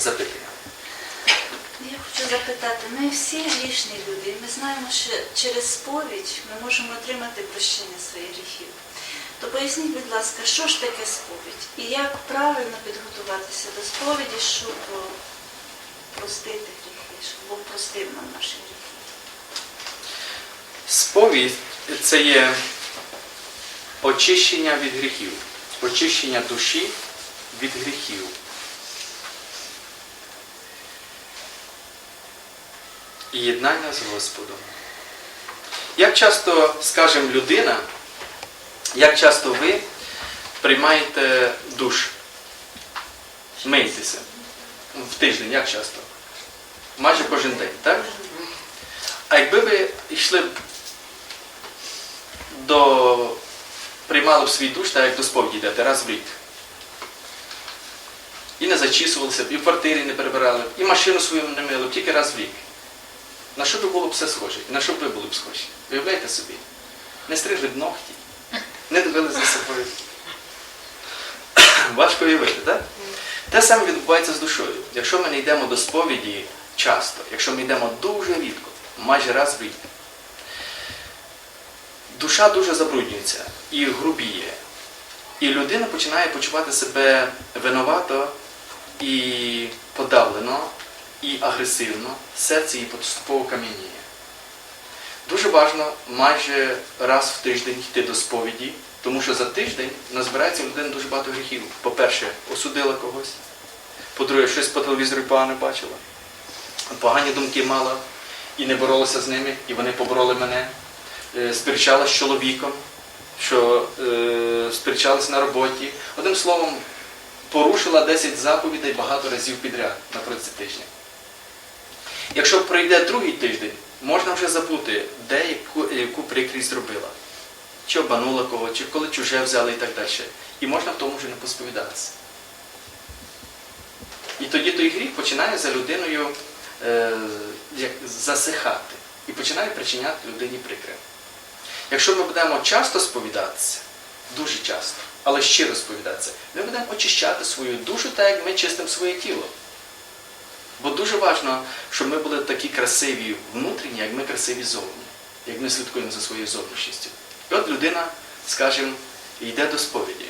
запитання. Я хочу запитати, ми всі грішні люди, і ми знаємо, що через сповідь ми можемо отримати прощення своїх гріхів. То поясніть, будь ласка, що ж таке сповідь? І як правильно підготуватися до сповіді, щоб простити гріхи, щоб Бог простив нам наші гріхи? Сповідь це є очищення від гріхів, очищення душі від гріхів. І єднання з Господом. Як часто, скажімо, людина, як часто ви приймаєте душ? Миєтеся в тиждень, як часто? Майже кожен день, так? А якби ви йшли до приймали б свій душ, так як до сповіді йдете раз в рік. І не зачісувалися б, і в квартирі не перебирали, б, і машину свою не мили, б, тільки раз в рік. На що би було б все схоже? На що б ви були б схожі? Уявляєте собі? Не стригли б ногті, не дивилися за собою. Важко уявити, так? Те саме відбувається з душою. Якщо ми не йдемо до сповіді часто, якщо ми йдемо дуже рідко, майже раз в рік, душа дуже забруднюється і грубіє. І людина починає почувати себе винувато і подавлено, і агресивно, серце її поступово кам'яніє. Дуже важливо майже раз в тиждень йти до сповіді, тому що за тиждень назбирається у людини дуже багато гріхів. По-перше, осудила когось. По-друге, щось по телевізору погане бачила. Погані думки мала і не боролася з ними, і вони побороли мене. Е, Сперечалася з чоловіком, що е, сперечалася на роботі. Одним словом, порушила 10 заповідей багато разів підряд на протязі. Якщо пройде другий тиждень, можна вже забути, де яку, яку прикрість зробила. Чи обманула кого, чи коли чуже взяли і так далі. І можна в тому вже не посповідатися. І тоді той гріх починає за людиною е, як, засихати і починає причиняти людині прикре. Якщо ми будемо часто сповідатися, дуже часто, але щиро сповідатися, ми будемо очищати свою душу так, як ми чистимо своє тіло. Бо дуже важливо, щоб ми були такі красиві внутрішні, як ми красиві зовні, як ми слідкуємо за своєю зовнішністю. І от людина, скажімо, йде до сповіді.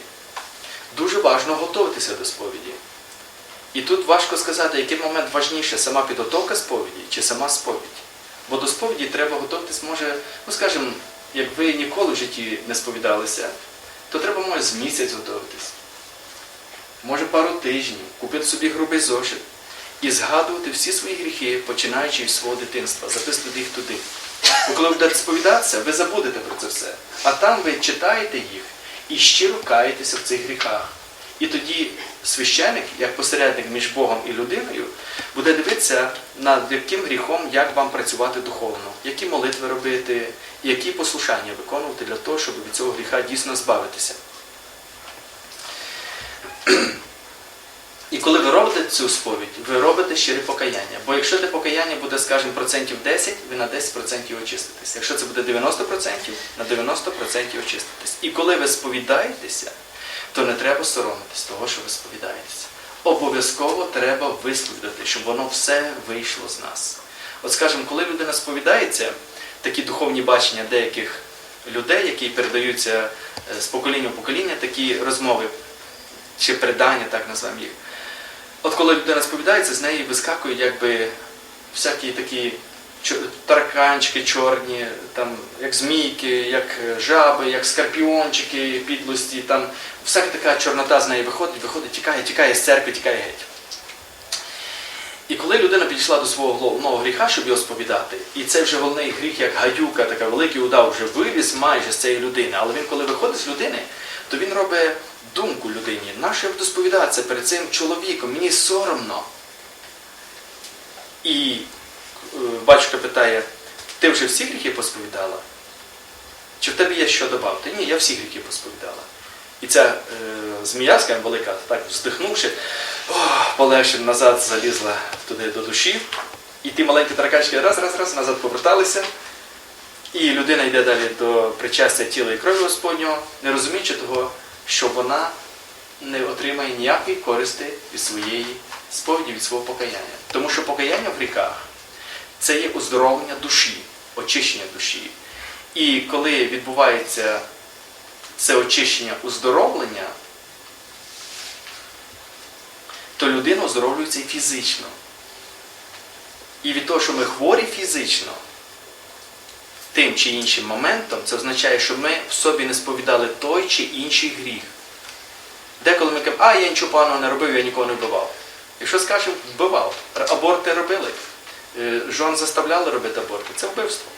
Дуже важливо готуватися до сповіді. І тут важко сказати, який момент важніше, сама підготовка сповіді чи сама сповідь. Бо до сповіді треба готуватись, може, ну скажімо, як ви ніколи в житті не сповідалися, то треба, може, з місяць готуватись. Може пару тижнів, купити собі грубий зошит і згадувати всі свої гріхи, починаючи з свого дитинства, записувати їх туди. Бо коли ви будете сповідатися, ви забудете про це все. А там ви читаєте їх і щиро каєтеся в цих гріхах. І тоді священик, як посередник між Богом і людиною, буде дивитися над яким гріхом, як вам працювати духовно, які молитви робити, які послушання виконувати для того, щоб від цього гріха дійсно збавитися. І коли ви робите цю сповідь, ви робите щире покаяння. Бо якщо те покаяння буде, скажімо, процентів 10, ви на 10% очиститесь. Якщо це буде 90%, на 90% очиститесь. І коли ви сповідаєтеся, то не треба соромитись того, що ви сповідаєтеся. Обов'язково треба висповідати, щоб воно все вийшло з нас. От скажімо, коли людина сповідається, такі духовні бачення деяких людей, які передаються е, з покоління в покоління, такі розмови чи предання, так назвемо їх. От коли людина сповідається, з неї вискакують якби всякі такі тараканчики чорні, там, як змійки, як е, жаби, як скорпіончики підлості, там всяка така чорнота з неї виходить, виходить, тікає, тікає з церкви, тікає геть. І коли людина підійшла до свого головного гріха, щоб його сповідати, і це вже головний гріх, як гадюка, така великий удав, вже виліз майже з цієї людини. Але він, коли виходить з людини, то він робить думку людині, нащо я буду сповідатися перед цим чоловіком, мені соромно. І е, батюшка питає, ти вже всі гріхи посповідала? Чи в тебе є що додати? Ні, я всі гріхи посповідала. І ця е, змія, велика, так вздихнувши, полегше назад залізла туди до душі. І ті маленькі тараканчики раз, раз, раз назад поверталися. І людина йде далі до причастя тіла і крові Господнього, не розуміючи того, що вона не отримає ніякої користи від своєї сповіді від свого покаяння. Тому що покаяння в гріхах це є оздоровлення душі, очищення душі. І коли відбувається це очищення оздоровлення, то людина оздоровлюється і фізично. І від того, що ми хворі фізично, тим чи іншим моментом, це означає, що ми в собі не сповідали той чи інший гріх. Деколи ми кажемо, а я нічого поганого не робив, я нікого не вбивав. Якщо скажемо, вбивав, аборти робили, е, жон заставляли робити аборти, це вбивство.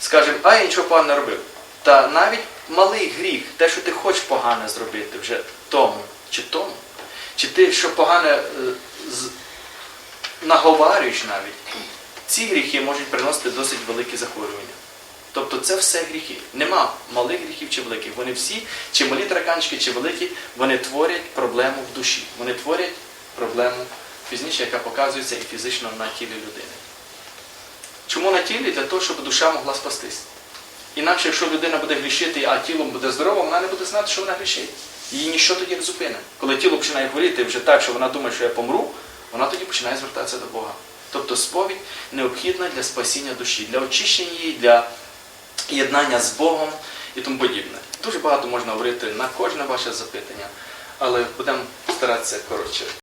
Скажемо, а я нічого поганого не робив. Та навіть малий гріх, те, що ти хочеш погане зробити вже тому чи тому, чи ти що погане е, наговарюєш навіть, ці гріхи можуть приносити досить великі захворювання. Тобто це все гріхи. Нема малих гріхів чи великих. Вони всі, чи малі тараканчики, чи великі, вони творять проблему в душі. Вони творять проблему пізніше, яка показується і фізично на тілі людини. Чому на тілі? Для того, щоб душа могла спастись. Інакше, якщо людина буде грішити, а тілом буде здорова, вона не буде знати, що вона грішить. Її ніщо тоді не зупине. Коли тіло починає хворіти вже так, що вона думає, що я помру, вона тоді починає звертатися до Бога. Тобто сповідь необхідна для спасіння душі, для очищення її, для єднання з Богом і тому подібне. Дуже багато можна говорити на кожне ваше запитання, але будемо старатися коротше.